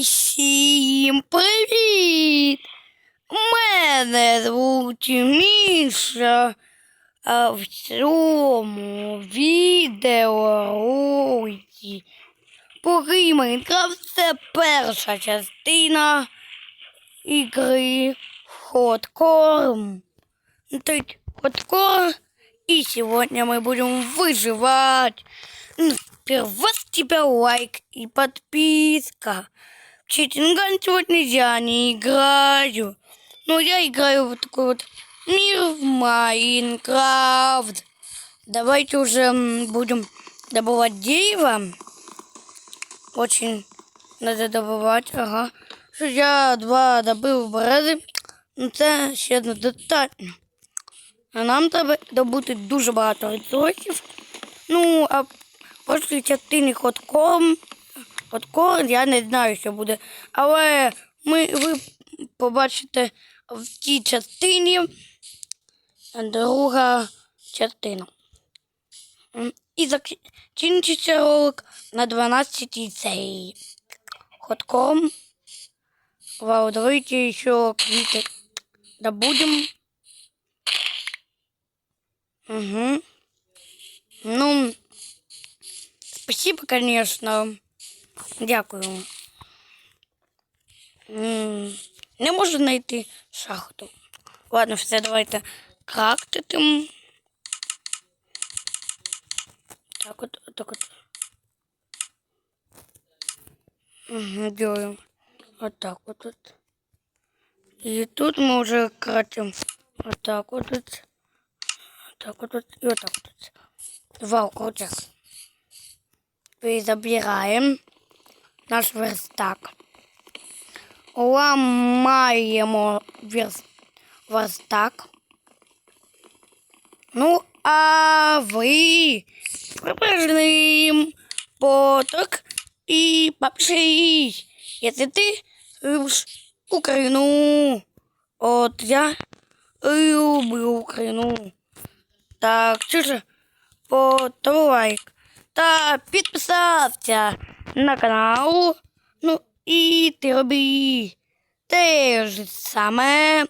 Всім привіт! Мене звуть Міша. А в цьому відеоролиці поки Майнкрафт це перша частина ігри Хоткорм. Тут Хоткорм. И сегодня мы будем выживать. Ну, Сперва с тебя лайк и подписка. В Читинган сегодня я не играю. Но я играю в такой вот мир в Майнкрафт. Давайте уже будем добывать дерево. Очень надо добывать, ага. Я два добив брази. Ну це ще недостатньо. А нам треба добути дуже багато ресурсів. Ну, а після частини ходкорм, ходкорм я не знаю, що буде. Але ми, ви побачите в тій частині друга частина. І закінчиться ролик на 12 цей ходкорм. Вау, давайте еще квиты добудем. Угу. Ну, спасибо, конечно. Дякую. М, Не можу знайти шахту. Ладно, все, давайте крактитим. Так от, так от. Угу, делаем. Вот так вот. вот. И тут мы уже кратим. Вот так вот. вот. Так вот. вот. И вот так вот. Вау, крутяк. Забираем наш верстак. Ламаємо верс- верстак. Ну, а ви прибережним поток і попшись. Якщо ти любиш Україну, от я люблю Україну. Так, чуже, поставив лайк та підписався на канал. Ну і ти роби те ж саме.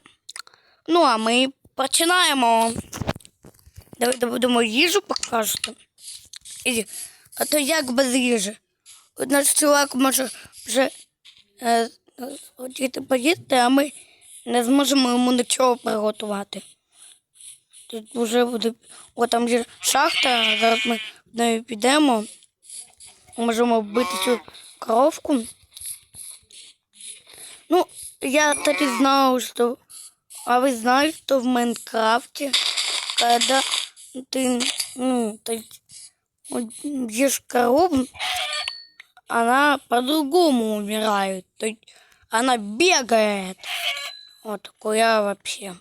Ну, а ми починаємо. Давайте будемо їжу покажете. А то як без їжі? От Наш чувак може вже е, хотіти поїсти, а ми не зможемо йому нічого приготувати. Тут вже буде. О, там є шахта, зараз ми в нею підемо. Можемо вбити цю коровку. Ну, я так и знал, что... А вы знаете, что в Майнкрафте, когда ты, ну, ты ешь корову, она по-другому умирает. То есть она бегает. Вот такое вообще.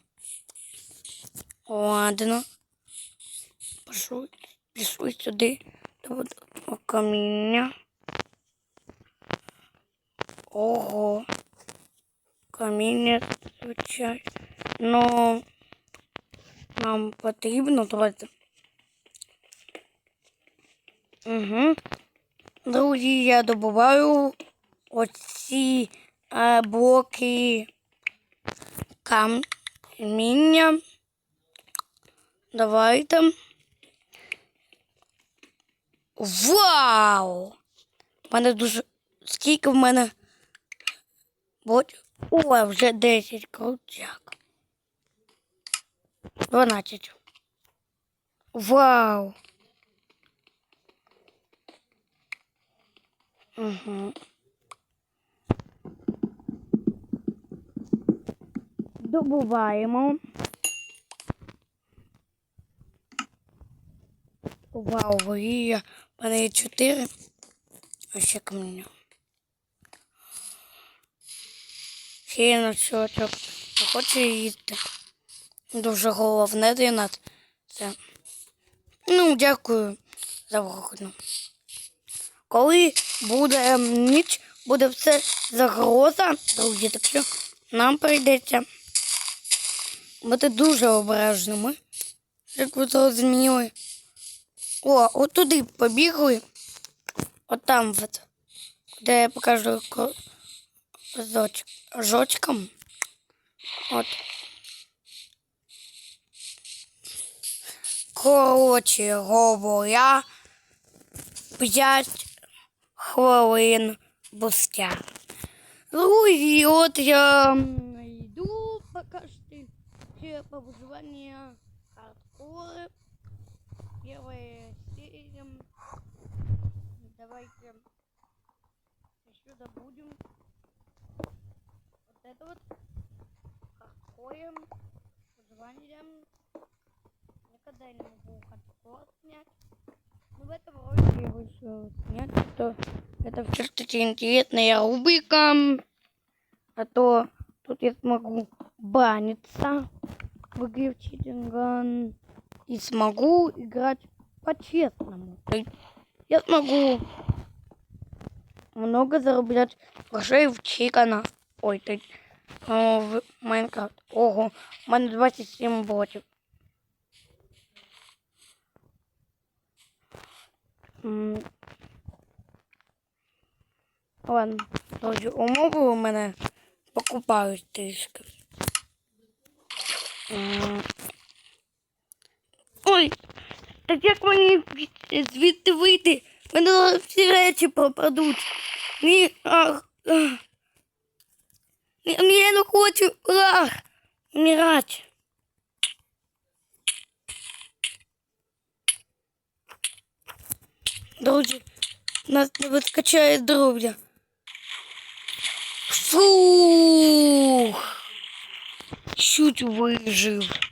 Ладно. Пошел, пишу сюда. Вот камня. Ого. Каміння, звичайно. Ну, нам потрібно давайте. Угу. Друзі, я добуваю оці е, блоки каміння. Давайте. Вау! У мене дуже. Скільки в мене. От. О, вже 10 крутяк. 12. Вау. Угу. Добуваємо. Вау, вугілля. У мене є 4. А ще каміння. Ще на чоток. Не хочу їсти. Дуже головне для нас. Це. Ну, дякую за вогну. Коли буде ем, ніч, буде все загроза, друзі, так що нам прийдеться бути дуже обережними. Як ви зрозуміли. О, от туди побігли. От там от. Де я покажу жоч, жочком. От. Коротше говоря, 5 хвилин бустя. Друзі, от я йду поки що ще по хардкори. Первая серия. Давайте еще добудем вот это вот хардкорем, выживанием. Никогда не могу хардкор снять. Но в этом ролике решил снять, что это все-таки интересная рубрика. А то тут я смогу баниться в игре читинган и смогу играть по-честному. То есть Я смогу много зароблять грошей в чикана. Ой, то есть, о, в Майнкрафт. Ого, у мене 27 ботів. М. Ладно, друзі, умови у мене покупають трішки. М. Ой, так як мені звідти вийти? Мене всі речі пропадуть. Ні, ах, ах. Я не хочу ах, вмирати. Друзі, нас не вискачає здоров'я. Фух. Чуть вижив.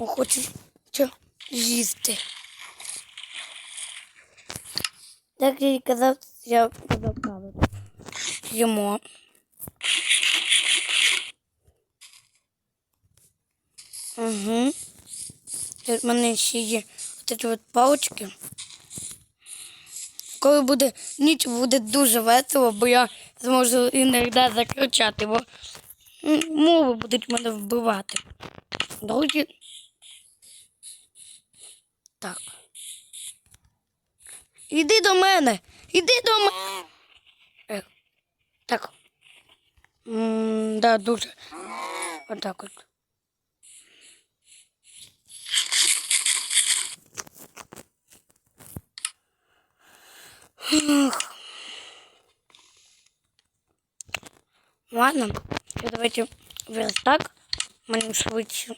О, хочу що їсти. Так я і казав, я казав правду. Їмо. Угу. Тут в мене ще є от ці от палочки. Коли буде ніч, буде дуже весело, бо я зможу іноді закричати, бо мови будуть мене вбивати. Друзі. Так. Іди до мене. Іди до мене. Так. М, да, дуже. Отак от. Ладно, давайте верстак. Мені швидше.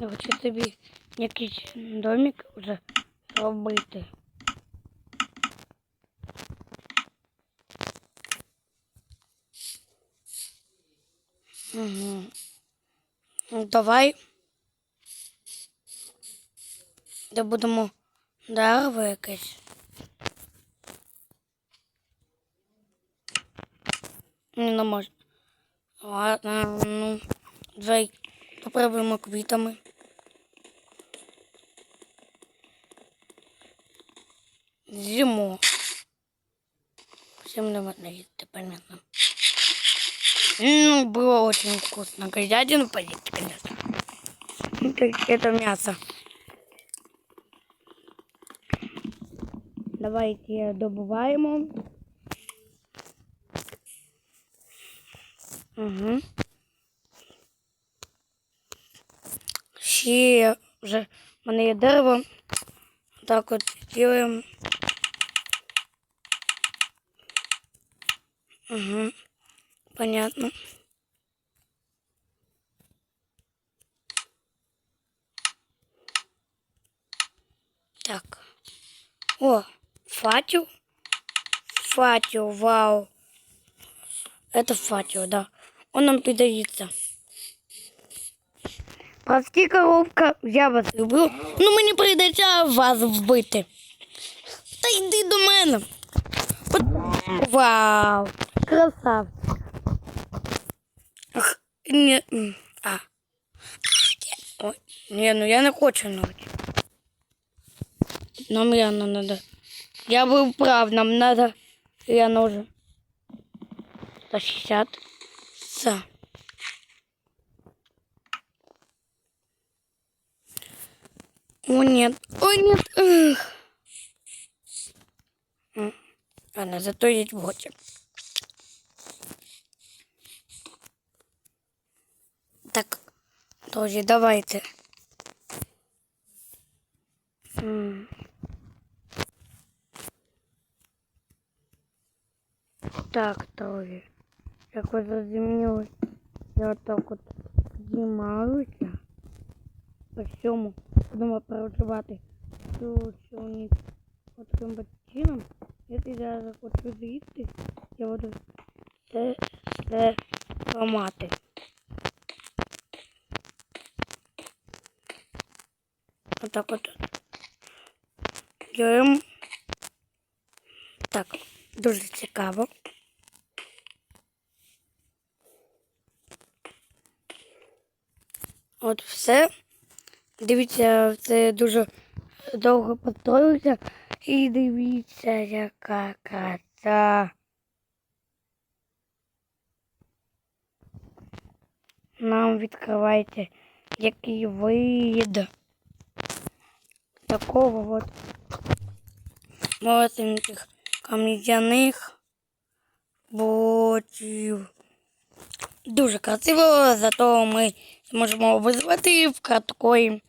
Я хочу тобі якийсь домик вже робити. Угу. Ну, давай. Де будемо дерево якесь. Ні, не можна. Ладно, ну, давай попробуємо квітами. Зиму. Всем можно есть, понятно. Ну, было очень вкусно. Говядину поесть, конечно. Это, это мясо. Давайте добуваємо. Угу. Ще вже в мене є дерево. Так от ділаємо. Угу. Понятно. Так. О, фатио. Фатио, вау. Это фатио, да. Он нам придается. Прости, коровка, я вас люблю. Ну мені прийдеться вас вбити. Та йди до мене. Вау, красавчик. Ах, ні. м, А. А, ні. Ой, ні, ну я не хочу навіть. Нам реально надо. Я был прав, нам надо реально уже защищаться. О, нет. О, нет. Эх. М, Ладно, зато есть боти. Друзі, давайте. Так, друзі. Як ви зрозуміли, я отак от піднімаюся. По всьому будемо переживати цю чоловік таким чином. Якщо я захочу з'їсти, я буду це все ламати. Отак от. Ділимо. Так, дуже цікаво. От все. Дивіться, це дуже довго построївся. І дивіться, яка краса. Нам відкривається який вид такого от малесеньких кам'яних ботів. Дуже красиво, зато ми зможемо визвати в краткої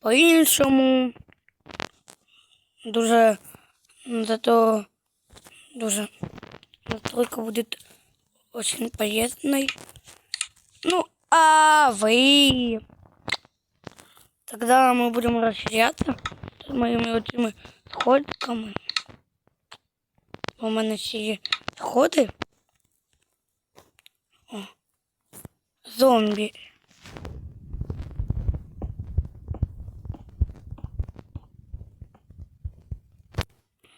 по-іншому. Дуже зато дуже настройка будет очень полезной. Ну, а вы... Тогда мы будем расширяться С моими этими сходками. У мене ще є сходи. О, зомбі.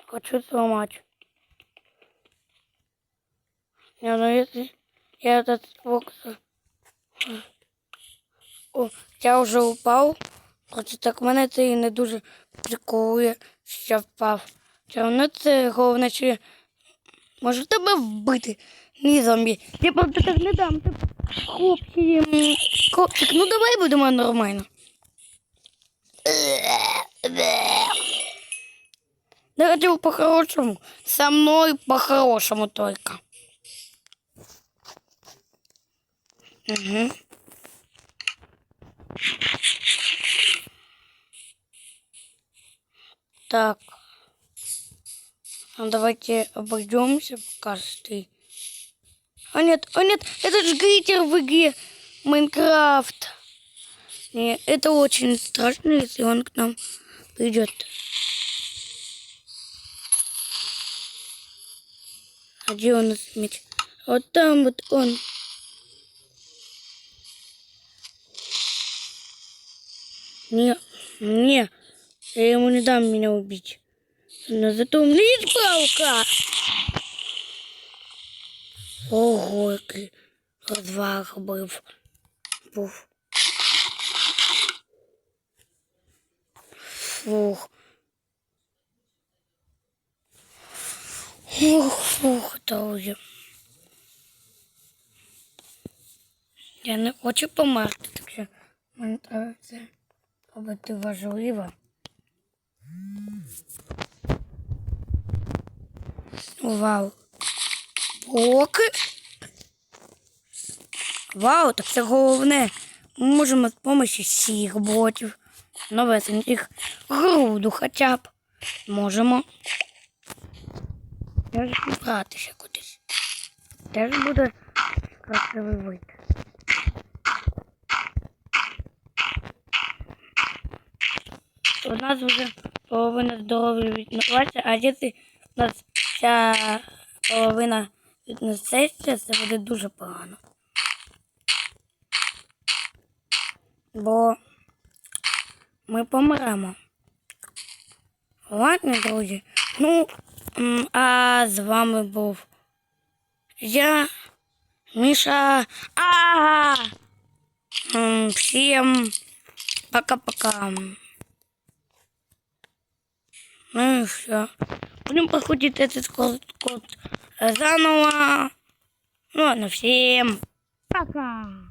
Хочу сломать. Не, ну я этот бокс... О, я вже упав. Хоча так мене це і не дуже приколує, що я впав. Все одно це головне, я можу тебе вбити. Ні, зомбі. Я просто так не дам. Ти хлопці. Хлопчик, ну давай будемо нормально. Я хотел по-хорошему. Со мной по-хорошему только. Угу. Так. Ну, давайте обойдемся пока ты. А нет, а нет, это же гритер в игре Майнкрафт. Не, это очень страшно, если он к нам придет. А где он меч? Вот там вот он. Не, не, я ему не дам меня убить. Но зато у меня есть палка. Ого, який розваг був. був. Фух. Ух, фух, друзі. Я не хочу померти, так що мені треба це робити. Вау. Блоки. Вау, так це головне. Ми можемо з допомогою всіх ботів новесеньких груду хоча б. Можемо. Теж братися кудись. Теж буде красивий вид. У нас вже половина здоров'я відноситься, а якщо у нас вся половина віднесеться, це буде дуже погано. Бо ми помремо. Ладно, друзі. Ну, а з вами був я, Міша. А! М, Всім пока-пока. Ну и все. Будем проходить этот код, код заново. Ну ладно, всем пока.